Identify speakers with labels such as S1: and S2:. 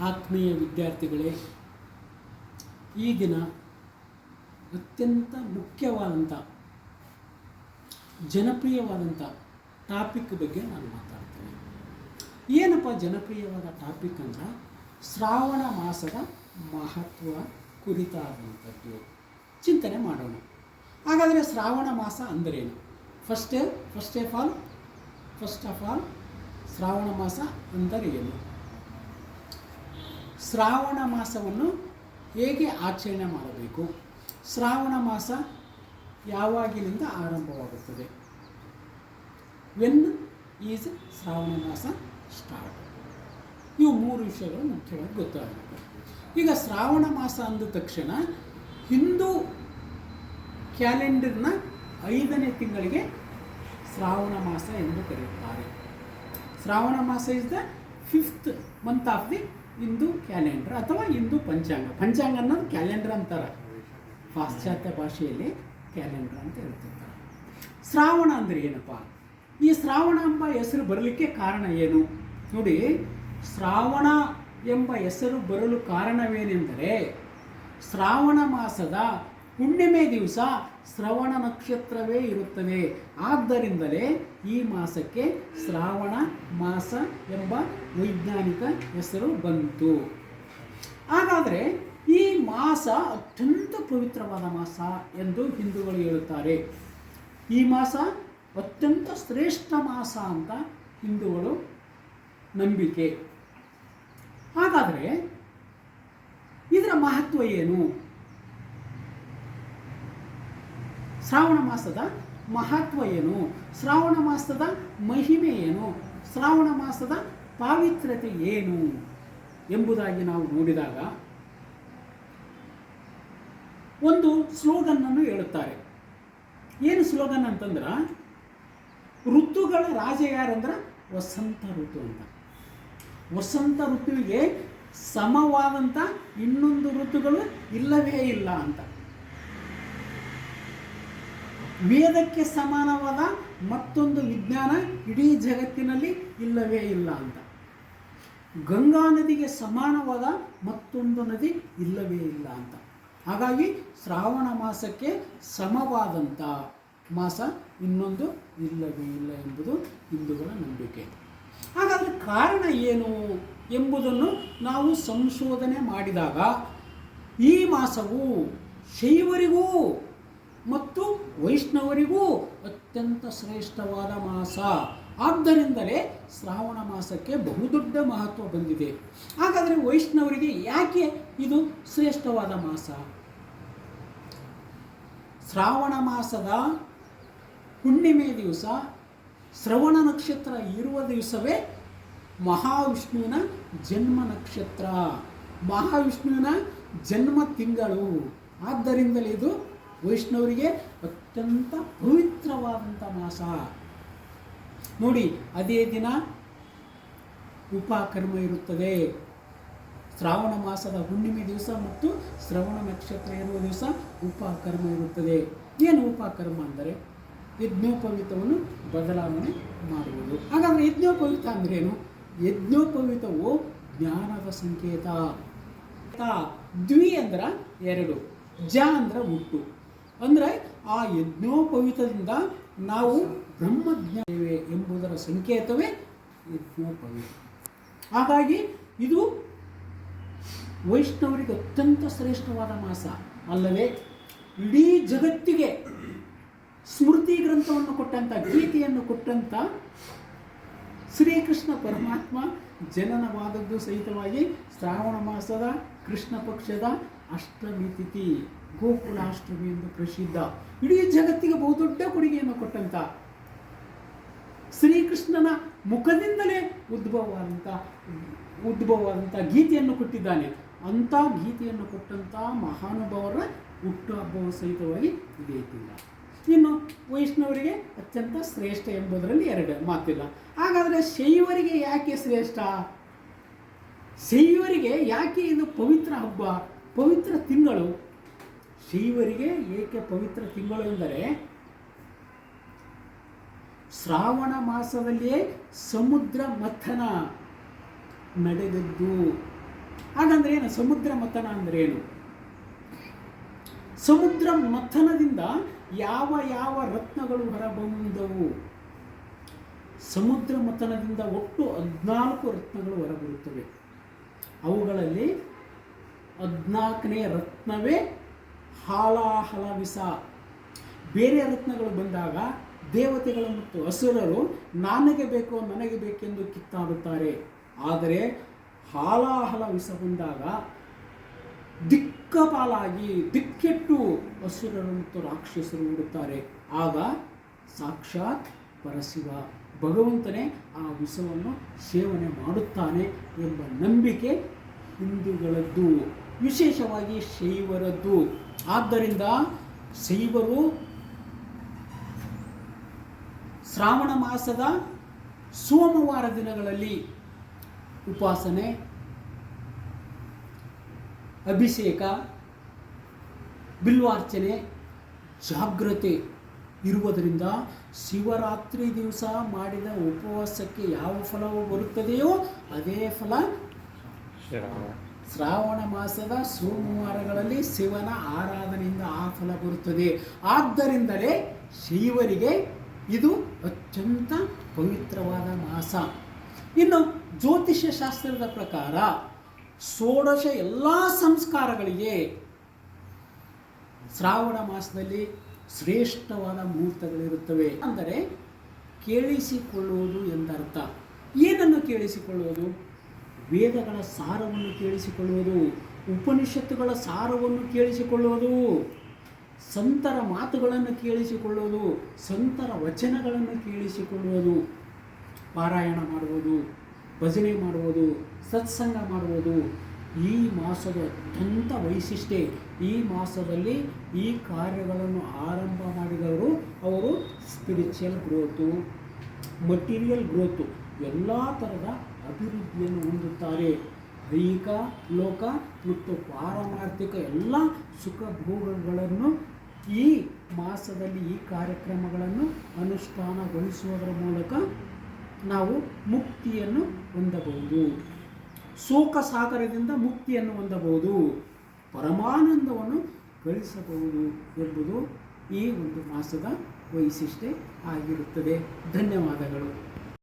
S1: ಆತ್ಮೀಯ ವಿದ್ಯಾರ್ಥಿಗಳೇ ಈ ದಿನ ಅತ್ಯಂತ ಮುಖ್ಯವಾದಂಥ ಜನಪ್ರಿಯವಾದಂಥ ಟಾಪಿಕ್ ಬಗ್ಗೆ ನಾನು ಮಾತಾಡ್ತೇನೆ. ಏನಪ್ಪ ಜನಪ್ರಿಯವಾದ ಟಾಪಿಕ್ ಅಂದ್ರೆ ಶ್ರಾವಣ ಮಾಸದ ಮಹತ್ವ ಕುರಿತಾದಂಥದ್ದು. ಚಿಂತನೆ ಮಾಡೋಣ. ಹಾಗಾದರೆ ಶ್ರಾವಣ ಮಾಸ ಅಂದರೇನು? First first of all first of all Shravana ಮಾಸ ಅಂದರೆ ಏನು? ಶ್ರಾವಣ ಮಾಸವನ್ನು ಹೇಗೆ ಆಚರಣೆ ಮಾಡಬೇಕು? ಶ್ರಾವಣ ಮಾಸ ಯಾವಾಗಿನಿಂದ ಆರಂಭವಾಗುತ್ತದೆ? ವೆನ್ ಈಸ್ ಶ್ರಾವಣ ಮಾಸ ಸ್ಟಾರ್ಟ್ ಇವು ಮೂರು ವಿಷಯಗಳು ಮುಖ್ಯವಾಗಿ ಗೊತ್ತಾಗಬೇಕು ಈಗ ಶ್ರಾವಣ ಮಾಸ ಅಂದ ತಕ್ಷಣ ಹಿಂದೂ ಕ್ಯಾಲೆಂಡರ್ನ ಐದನೇ ತಿಂಗಳಿಗೆ ಶ್ರಾವಣ ಮಾಸ ಎಂದು ಕರೆಯುತ್ತಾರೆ. ಶ್ರಾವಣ ಮಾಸ is the fifth month of the Hindu calendar ಅಥವಾ ಹಿಂದೂ ಪಂಚಾಂಗ. ಪಂಚಾಂಗ ಅನ್ನೋದು ಕ್ಯಾಲೆಂಡರ್ ಅಂತಾರೆ. ಪಾಶ್ಚಾತ್ಯ ಭಾಷೆಯಲ್ಲಿ ಕ್ಯಾಲೆಂಡರ್ ಅಂತ ಹೇಳ್ತಿರ್ತಾರೆ ಶ್ರಾವಣ ಅಂದರೆ ಏನಪ್ಪ? ಈ ಶ್ರಾವಣ ಎಂಬ ಹೆಸರು ಬರಲಿಕ್ಕೆ ಕಾರಣ ಏನು? ನೋಡಿ, ಶ್ರಾವಣ ಎಂಬ ಹೆಸರು ಬರಲು ಕಾರಣವೇನೆಂದರೆ, ಶ್ರಾವಣ ಮಾಸದ ಹುಣ್ಣಿಮೆ ದಿವಸ ಶ್ರವಣ ನಕ್ಷತ್ರವೇ ಇರುತ್ತದೆ ಆದ್ದರಿಂದಲೇ ಈ ಮಾಸಕ್ಕೆ ಶ್ರಾವಣ ಮಾಸ ಎಂಬ ವೈಜ್ಞಾನಿಕ ಹೆಸರು ಬಂತು. ಹಾಗಾದರೆ ಈ ಮಾಸ ಅತ್ಯಂತ ಪವಿತ್ರವಾದ ಮಾಸ ಎಂದು ಹಿಂದೂಗಳು ಹೇಳುತ್ತಾರೆ. ಈ ಮಾಸ ಅತ್ಯಂತ ಶ್ರೇಷ್ಠ ಮಾಸ ಅಂತ ಹಿಂದೂಗಳು ನಂಬಿಕೆ. ಹಾಗಾದರೆ ಇದರ ಮಹತ್ವ ಏನು? ಶ್ರಾವಣ ಮಾಸದ ಮಹತ್ವ ಏನು? ಶ್ರಾವಣ ಮಾಸದ ಮಹಿಮೆ ಏನು? ಶ್ರಾವಣ ಮಾಸದ ಪಾವಿತ್ರ್ಯತೆ ಏನು? ಎಂಬುದಾಗಿ ನಾವು ನೋಡಿದಾಗ ಒಂದು ಸ್ಲೋಗನ್ನನ್ನು ಹೇಳುತ್ತಾರೆ. ಏನು ಸ್ಲೋಗನ್ ಅಂತಂದ್ರೆ, ಋತುಗಳ ರಾಜ ಯಾರಂದ್ರೆ? ವಸಂತ ಋತು ಅಂತ. ವಸಂತ ಋತುವಿಗೆ ಸಮವಾದಂಥ ಇನ್ನೊಂದು ಋತುಗಳು ಇಲ್ಲವೇ ಇಲ್ಲ ಅಂತ. ವೇದಕ್ಕೆ ಸಮಾನವಾದ ಮತ್ತೊಂದು ವಿಜ್ಞಾನ ಇಡೀ ಜಗತ್ತಿನಲ್ಲಿ ಇಲ್ಲವೇ ಇಲ್ಲ ಅಂತ. ಗಂಗಾ ನದಿಗೆ ಸಮಾನವಾದ ಮತ್ತೊಂದು ನದಿ ಇಲ್ಲವೇ ಇಲ್ಲ ಅಂತ. ಹಾಗಾಗಿ ಶ್ರಾವಣ ಮಾಸಕ್ಕೆ ಸಮವಾದಂಥ ಮಾಸ ಇನ್ನೊಂದು ಇಲ್ಲವೇ ಇಲ್ಲ ಎಂಬುದು ಹಿಂದೂಗಳ ನಂಬಿಕೆ. ಹಾಗಾದರೆ ಕಾರಣ ಏನು ಎಂಬುದನ್ನು ನಾವು ಸಂಶೋಧನೆ ಮಾಡಿದಾಗ ಈ ಮಾಸವು ಶೈವರಿಗೂ ವೈಷ್ಣವರಿಗೂ ಅತ್ಯಂತ ಶ್ರೇಷ್ಠವಾದ ಮಾಸ. ಆದ್ದರಿಂದಲೇ ಶ್ರಾವಣ ಮಾಸಕ್ಕೆ ಬಹುದೊಡ್ಡ ಮಹತ್ವ ಬಂದಿದೆ. ಹಾಗಾದರೆ ವೈಷ್ಣವರಿಗೆ ಯಾಕೆ ಇದು ಶ್ರೇಷ್ಠವಾದ ಮಾಸ? ಶ್ರಾವಣ ಮಾಸದ ಹುಣ್ಣಿಮೆ ದಿವಸ, ಶ್ರವಣ ನಕ್ಷತ್ರ ಇರುವ ದಿವಸವೇ ಮಹಾವಿಷ್ಣುವಿನ ಜನ್ಮ ನಕ್ಷತ್ರ. ಮಹಾವಿಷ್ಣುವಿನ ಜನ್ಮ ತಿಂಗಳು. ಆದ್ದರಿಂದಲೇ ಇದು ವೈಷ್ಣವರಿಗೆ ಅತ್ಯಂತ ಪವಿತ್ರವಾದಂಥ ಮಾಸ. ನೋಡಿ, ಅದೇ ದಿನ ಉಪಕರ್ಮ ಇರುತ್ತದೆ. ಶ್ರಾವಣ ಮಾಸದ ಹುಣ್ಣಿಮೆ ದಿವಸ ಮತ್ತು ಶ್ರವಣ ನಕ್ಷತ್ರ ಇರುವ ದಿವಸ ಉಪಕರ್ಮ ಇರುತ್ತದೆ. ಏನು ಉಪಕರ್ಮ ಅಂದರೆ? ಯಜ್ಞೋಪವೀತವನ್ನು ಬದಲಾವಣೆ ಮಾಡುವುದು. ಹಾಗಾದರೆ ಯಜ್ಞೋಪವೀತ ಅಂದ್ರೇನು ಯಜ್ಞೋಪವೀತವು ಜ್ಞಾನದ ಸಂಕೇತ. ದ್ವಿ ಅಂದ್ರೆ ಎರಡು, ಜ ಅಂದ್ರೆ ಹುಟ್ಟು. ಅಂದರೆ ಆ ಯಜ್ಞೋಪವೀತದಿಂದ ನಾವು ಬ್ರಹ್ಮಜ್ಞಾನವೇ ಎಂಬುದರ ಸಂಕೇತವೇ ಯಜ್ಞೋಪವೀತ. ಹಾಗಾಗಿ ಇದು ವೈಷ್ಣವರಿಗೆ ಅತ್ಯಂತ ಶ್ರೇಷ್ಠವಾದ ಮಾಸ. ಅಲ್ಲವೇ ಇಡೀ ಜಗತ್ತಿಗೆ ಸ್ಮೃತಿ ಗ್ರಂಥವನ್ನು ಕೊಟ್ಟಂಥ ಗೀತೆಯನ್ನು ಕೊಟ್ಟಂಥ ಶ್ರೀಕೃಷ್ಣ ಪರಮಾತ್ಮ ಜನನವಾದದ್ದು ಸಹಿತವಾಗಿ ಶ್ರಾವಣ ಮಾಸದ ಕೃಷ್ಣ ಪಕ್ಷದ ಅಷ್ಟಮಿ ತಿಥಿ ಗೋಕುಲಾಷ್ಟಮಿ ಎಂದು ಪ್ರಸಿದ್ಧ. ಇಡೀ ಜಗತ್ತಿಗೆ ಬಹುದೊಡ್ಡ ಕೊಡುಗೆಯನ್ನು ಕೊಟ್ಟಂತ ಶ್ರೀಕೃಷ್ಣನ ಮುಖದಿಂದಲೇ ಉದ್ಭವವಾದಂಥ ಉದ್ಭವವಾದಂಥ ಗೀತೆಯನ್ನು ಕೊಟ್ಟಿದ್ದಾನೆ. ಅಂಥ ಗೀತೆಯನ್ನು ಕೊಟ್ಟಂಥ ಮಹಾನುಭಾವರ ಹುಟ್ಟುಹಬ್ಬವ ಸಹಿತವಾಗಿ ಇದೆಯಿಲ್ಲ ಇನ್ನು ವೈಷ್ಣವರಿಗೆ ಅತ್ಯಂತ ಶ್ರೇಷ್ಠ ಎಂಬುದರಲ್ಲಿ ಎರಡು ಮಾತಿಲ್ಲ. ಹಾಗಾದರೆ ಶೈವರಿಗೆ ಯಾಕೆ ಶ್ರೇಷ್ಠ? ಶೈವರಿಗೆ ಯಾಕೆ ಇದು ಪವಿತ್ರ ಹಬ್ಬ? ಪವಿತ್ರ ತಿಂಗಳು. ಶೈವರಿಗೆ ಏಕೆ ಪವಿತ್ರ ತಿಂಗಳು ಎಂದರೆ, ಶ್ರಾವಣ ಮಾಸದಲ್ಲಿಯೇ ಸಮುದ್ರ ಮಥನ ನಡೆದದ್ದು. ಹಾಗಂದ್ರೆ ಏನು? ಸಮುದ್ರ ಮಥನ ಅಂದ್ರೆ ಏನು? ಸಮುದ್ರ ಮಥನದಿಂದ ಯಾವ ಯಾವ ರತ್ನಗಳು ಹೊರಬಂದವು? ಸಮುದ್ರ ಮಥನದಿಂದ ಒಟ್ಟು ಹದಿನಾಲ್ಕು ರತ್ನಗಳು ಹೊರಬರುತ್ತವೆ. ಅವುಗಳಲ್ಲಿ ಹದಿನಾಲ್ಕನೇ ರತ್ನವೇ ಹಾಲಾಹಲ ವಿಸ ಬೇರೆ ರತ್ನಗಳು ಬಂದಾಗ ದೇವತೆಗಳು ಮತ್ತು ಅಸುರರು ನನಗೆ ಬೇಕು, ನನಗೆ ಬೇಕೆಂದು ಕಿತ್ತಾಡುತ್ತಾರೆ. ಆದರೆ ಹಾಲಾಹಲ ವಿಸ ಬಂದಾಗ ದಿಕ್ಕಪಾಲಾಗಿ, ದಿಕ್ಕೆಟ್ಟು ಅಸುರರು ಮತ್ತು ರಾಕ್ಷಸರು ಹುಡುತ್ತಾರೆ ಆಗ ಸಾಕ್ಷಾತ್ ಪರಶಿವ ಭಗವಂತನೇ ಆ ವಿಷವನ್ನು ಸೇವನೆ ಮಾಡುತ್ತಾನೆ ಎಂಬ ನಂಬಿಕೆ ಹಿಂದೂಗಳದ್ದು, ವಿಶೇಷವಾಗಿ ಶೈವರದ್ದು. ಆದ್ದರಿಂದ ಶೈವರು ಶ್ರಾವಣ ಮಾಸದ ಸೋಮವಾರ ದಿನಗಳಲ್ಲಿ ಉಪಾಸನೆ, ಅಭಿಷೇಕ, ಬಿಲ್ವಾರ್ಚನೆ, ಜಾಗ್ರತೆ ಇರುವುದರಿಂದ ಶಿವರಾತ್ರಿ ದಿವಸ ಮಾಡಿದ ಉಪವಾಸಕ್ಕೆ ಯಾವ ಫಲವು ಬರುತ್ತದೆಯೋ ಅದೇ ಫಲ ಶ್ರಾವಣ ಮಾಸದ ಸೋಮವಾರಗಳಲ್ಲಿ ಶಿವನ ಆರಾಧನೆಯಿಂದ ಆ ಫಲ ಬರುತ್ತದೆ. ಆದ್ದರಿಂದಲೇ ಶಿವರಿಗೆ ಇದು ಅತ್ಯಂತ ಪವಿತ್ರವಾದ ಮಾಸ. ಇನ್ನು ಜ್ಯೋತಿಷ್ಯ ಶಾಸ್ತ್ರದ ಪ್ರಕಾರ ಷೋಡಶ ಎಲ್ಲ ಸಂಸ್ಕಾರಗಳಿಗೆ ಶ್ರಾವಣ ಮಾಸದಲ್ಲಿ ಶ್ರೇಷ್ಠವಾದ ಮುಹೂರ್ತಗಳಿರುತ್ತವೆ. ಅಂದರೆ ಕೇಳಿಸಿಕೊಳ್ಳುವುದು ಎಂದರ್ಥ. ಏನನ್ನು ಕೇಳಿಸಿಕೊಳ್ಳುವುದು? ವೇದಗಳ ಸಾರವನ್ನು ಕೇಳಿಸಿಕೊಳ್ಳುವುದು, ಉಪನಿಷತ್ತುಗಳ ಸಾರವನ್ನು ಕೇಳಿಸಿಕೊಳ್ಳುವುದು, ಸಂತರ ಮಾತುಗಳನ್ನು ಕೇಳಿಸಿಕೊಳ್ಳುವುದು, ಸಂತರ ವಚನಗಳನ್ನು ಕೇಳಿಸಿಕೊಳ್ಳುವುದು, ಪಾರಾಯಣ ಮಾಡುವುದು, ಭಜನೆ ಮಾಡುವುದು, ಸತ್ಸಂಗ ಮಾಡುವುದು. ಈ ಮಾಸದ ಅತ್ಯಂತ ವೈಶಿಷ್ಟ್ಯ ಈ ಮಾಸದಲ್ಲಿ ಈ ಕಾರ್ಯಗಳನ್ನು ಆರಂಭ ಮಾಡಿದವರು ಅವರು ಸ್ಪಿರಿಚುವಲ್ ಗ್ರೋತು ಮಟೀರಿಯಲ್ ಗ್ರೋತು ಎಲ್ಲ ಥರದ ಅಭಿವೃದ್ಧಿಯನ್ನು ಹೊಂದುತ್ತಾರೆ. ದೈಹಿಕ, ಲೋಕ ಮತ್ತು ಪಾರಮಾರ್ಥಿಕ ಎಲ್ಲ ಸುಖ ಭೋಗಗಳನ್ನು ಈ ಮಾಸದಲ್ಲಿ ಈ ಕಾರ್ಯಕ್ರಮಗಳನ್ನು ಅನುಷ್ಠಾನಗೊಳಿಸುವುದರ ಮೂಲಕ ನಾವು ಮುಕ್ತಿಯನ್ನು ಹೊಂದಬಹುದು. ಶೋಕ ಸಾಗರದಿಂದ ಮುಕ್ತಿಯನ್ನು ಹೊಂದಬಹುದು. ಪರಮಾನಂದವನ್ನು ಗಳಿಸಬಹುದು ಎಂಬುದು ಈ ಒಂದು ಮಾಸದ ವೈಶಿಷ್ಟ್ಯ ಆಗಿರುತ್ತದೆ. ಧನ್ಯವಾದಗಳು.